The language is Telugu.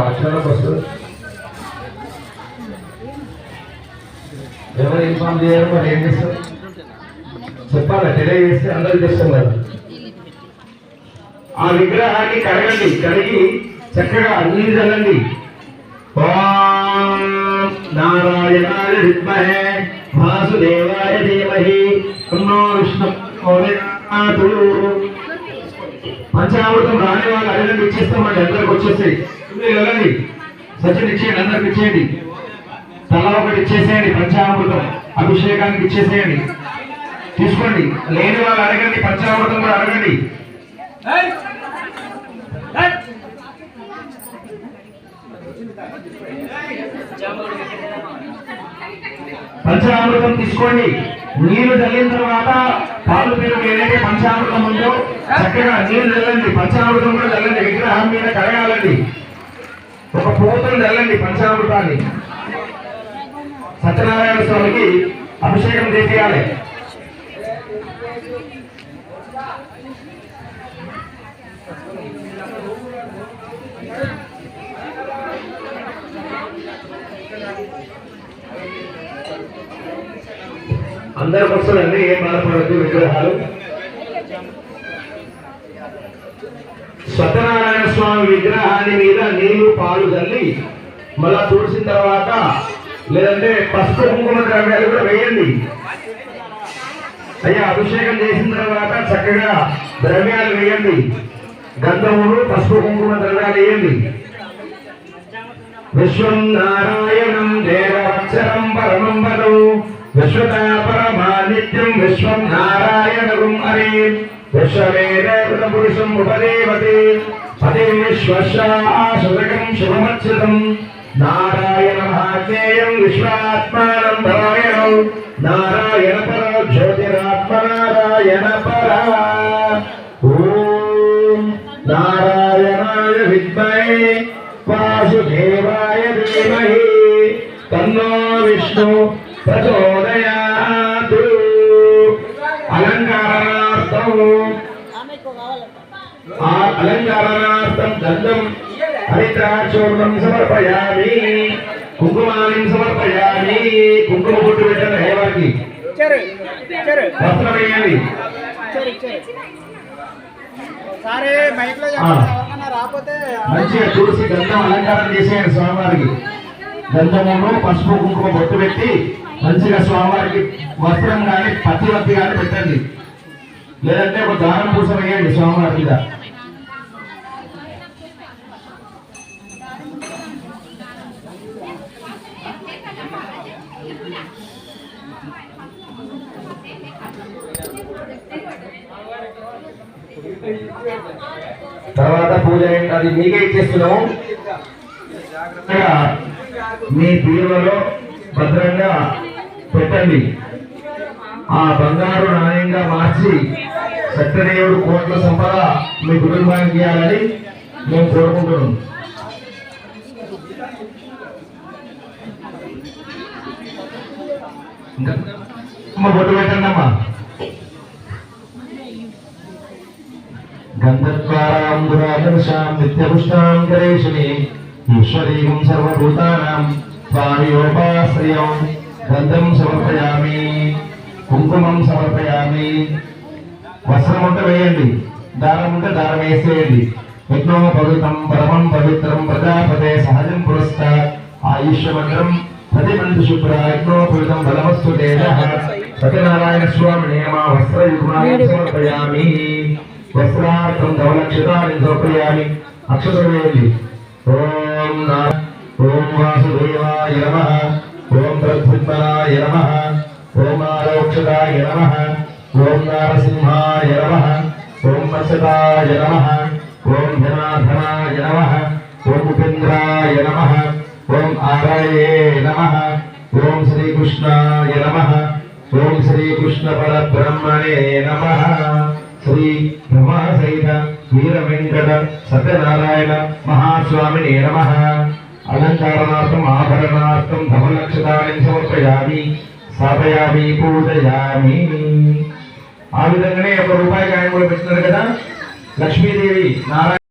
వచ్చిన బస్సు ఎవరు ఇన్ఫార్మ్ చేయరు మరి ఏం చేస్తారు? అందరూ చేస్తాం కదా. ఆ విగ్రహాన్ని కడగండి కడిగి చక్కగా అన్ని చల్లండి ఓం నారాయణాయ విద్మహే వాసుదేవాయ ధీమహి. విష్ణు. పంచామృతం రాని వాళ్ళు ఇచ్చేస్తాము అంటే అందరికి వచ్చేస్తాయి మీరు వెళ్ళండి. సచిన్ ఇచ్చేయండి అందరికి ఇచ్చేయండి. తల ఒకటి ఇచ్చేసేయండి పంచామృతం అభిషేకానికి ఇచ్చేసేయండి. తీసుకోండి. లేని వాళ్ళు అడగండి పంచామృతం కూడా అడగండి. పంచామృతం తీసుకోండి. నీళ్ళు చల్లిన తర్వాత పాలు పెరుగు ఏదైతే పంచామృతం ఉందో చక్కగా నీళ్ళు చల్లండి పంచామృతం కూడా చల్లండి విగ్రహం మీద కడగాలండి ఒక పోతను చల్లండి పంచామృతాన్ని. సత్యనారాయణ స్వామికి అభిషేకం చేసేయాలి. అందరికి వస్తుందండి ఏం బాధపడద్దు విగ్రహాలు. సత్యనారాయణ స్వామి విగ్రహాన్ని మీద నీళ్ళు పాలు తల్లి మళ్ళా తుడిసిన తర్వాత లేదంటే పసుపు కుంకుమ ద్రవ్యాలు కూడా వేయండి. అయ్యా అభిషేకం చేసిన తర్వాత చక్కగా ద్రవ్యాలు వేయండి. గంధములు పసుపు కుంకుమ ద్రవ్యాలు వేయండి. విశ్వం నారాయణం దేవవత్సరం పరమం వదు. విశ్వతా నిత్యం విశ్వం నారాయణం హరి విశ్వవేద పురుషం ఉపదేవతే పదే విశ్వశాశ్వతకం శుభమచ్యుతం నారాయణ మహాజ్ఞేయం విశ్వాత్మానం నారాయణం నారాయణ పర జ్యోతిరాత్మ నారాయణ పర ఓం నారాయణాయ విద్మహే వాసుదేవాయ ధీమహి తన్నో విష్ణు ప్రచోదయాత్ ఆ అలంకారార్థం దండం హరిద్రాచూర్ణం సమర్పయామి కుంకుమాన్ని సమర్పయామి కుంకుమ బొట్టు పెట్టండి హేవాకి వస్త్రం వేయండి ఇచ్చారు ఇచ్చారు సరే బైక్లో ఆ. ఎవరికన్నా రాకపోతే మంచిగా తులసి గంధం అలంకారం చేసేయండి స్వామివారికి. గంధమును పసుపు కుంకుమ బొట్టు పెట్టి మంచిగా స్వామివారికి వస్త్రం కానీ పత్తి వత్తి కానీ పెట్టండి. లేదంటే ఒక దానం పూస వేయండి స్వామివారి మీద. తర్వాత పూజ అది మీకే ఇచ్చేస్తున్నాము. మీ బీరువలో భద్రంగా పెట్టండి. ఆ బంగారు నాణ్యంగా మార్చి సత్యదేవుడు కోట్ల సంపద మీ కుటుంబానికి ఇవ్వాలని మేము కోరుకుంటున్నాం. బొట్టు పెట్టండి అమ్మా. గంధద్వారాంబురాదర్శాం నిత్యపుష్టాం కరేషిణి ఈశ్వరీయం సర్వభూతానాం స్వామియోపాశ్రయం గంధం సమర్పయామి కుంకుమం సమర్పయామి వస్త్రం ఉంటే వేయండి. దారం ఉంటే దారం వేసేయండి. యజ్ఞో పవిత్రం పరమం పవిత్రం ప్రజాపతే సహజం పురస్క ఆయుష్యమంత్రం ప్రతిమంది శుభ్ర యజ్ఞో పవిత్రం బలమస్తు తేజ. సత్యనారాయణ స్వామి నియమ వస్త్రయుగ్మాన్ని సమర్పయామి. వస్త్రార్థం ధవలక్షితాన్ని సమర్పయామి. వేయండి ఓం నా ఓం వాసుదేవాయ నమ. ఓం ప్రద్యుమ్నాయ నమ. ఓం ఆలోక్షదాయ నమ. ఓం నారసింహాయ నమ ఓం మత్సతాయ నమ ఓం జనార్దనాయ నమ ఓం ఉపేంద్రాయ నమ ఓం ఆరాయే నమ ఓం శ్రీకృష్ణాయ నమ ఓం శ్రీకృష్ణ పరబ్రహ్మణే నమ శ్రీ బ్రహ్మసహిత వీర వెంకట సత్యనారాయణ మహాస్వామినే నమ. అలంకారణార్థం ఆభరణార్థం ధవలక్షదాన్ని సమర్పయామి స్థాపయామి పూజయామి. ఆ విధంగానే ఒక రూపాయి కాయం కూడా పెట్టినారు కదా. లక్ష్మీదేవి నారాయణ